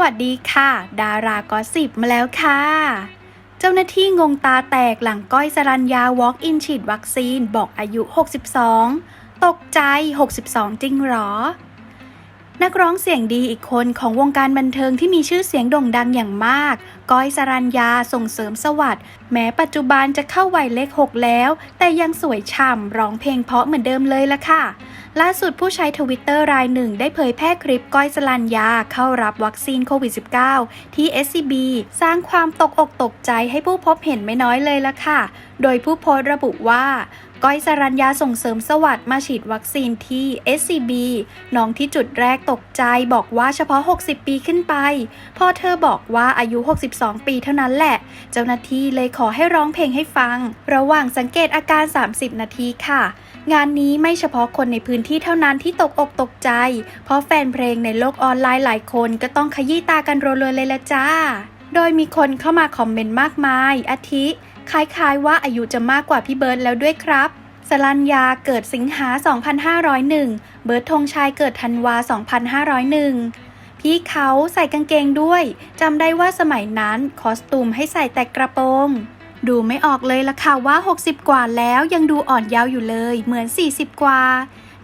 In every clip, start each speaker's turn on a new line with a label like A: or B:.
A: วัสดีค่ะ ดารากอสิบมาแล้วค่ะ เจ้าหน้าที่งงตาแตกหลังก้อยสรัญญา walk in ฉีดวัคซีนบอกอายุ 62 ตกใจ 62 จริงหรอ นักร้องเสียงดีอีกคนของวงการบันเทิงที่มีชื่อเสียงโด่งดังอย่างมาก ก้อยสรัญญาส่งเสริมสวัสดิ์แม้ปัจจุบันจะเข้าวัยเลข 6 แล้ว แต่ยังสวยฉ่ำร้องเพลงเพราะเหมือนเดิมเลยละค่ะ ล่าสุดผู้ใช้ทวิตเตอร์รายหนึ่งได้เผยแพร่คลิปก้อยสลันยาเข้ารับวัคซีนโควิด -19 ที่ SCB สร้างความตกอกตกใจให้ผู้พบเห็นไม่น้อยเลยละค่ะ โดยผู้โพสต์ระบุว่า ก้อยสรัญญาส่งเสริมสวัสดิ์มาฉีดวัคซีนที่ SCB น้องที่จุดแรกตกใจบอกว่าเฉพาะ 60 ปีขึ้นไป พอเธอบอกว่าอายุ 62 ปีเท่านั้นแหละ เจ้าหน้าที่เลยขอให้ร้องเพลงให้ฟัง ระหว่างสังเกตอาการ 30 นาทีค่ะ งานนี้ไม่เฉพาะคนในพื้นที่เท่านั้นที่ตกอกตกใจ เพราะแฟนเพลงในโลกออนไลน์หลายคนก็ต้องขยี้ตากันรัวๆเลยละจ้า โดยมีคนเข้ามาคอมเมนต์มากมายอาทิ คล้ายๆว่าอายุจะมากกว่าพี่เบิร์ดแล้วด้วยครับ สลัญญาเกิดสิงหา 2501 เบิร์ดธงชัยเกิดธันวา 2501 พี่เขาใส่กางเกงด้วย จำได้ว่าสมัยนั้นคอสตูมให้ใส่แต่กระโปรง ดูไม่ออกเลยละค่ะว่า 60 กว่าแล้วยังดูอ่อนเยาว์อยู่เลย เหมือน 40 กว่า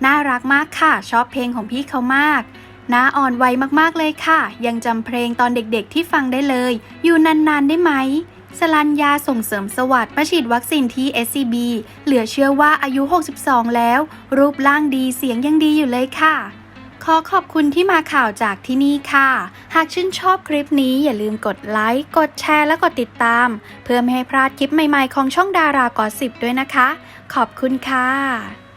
A: น่ารักมากค่ะ ชอบเพลงของพี่เขามากน่าอ่อนวัยมากๆเลยค่ะ ยังจำเพลงตอนเด็กๆที่ฟังได้เลย อยู่นานๆได้ไหม สลัญญาส่งเสริมสวัสดิ์มาฉีดวัคซีนที่ SCB เหลือเชื่อว่าอายุ 62 แล้ว รูปร่างดีเสียงยังดีอยู่เลยค่ะ ขอขอบคุณที่มาข่าวจากที่นี่ค่ะ หากชื่นชอบคลิปนี้อย่าลืมกดไลค์ กดแชร์และกดติดตาม เพื่อไม่ให้พลาดคลิปใหม่ๆของช่องดารากอสิบด้วยนะคะ ขอบคุณค่ะ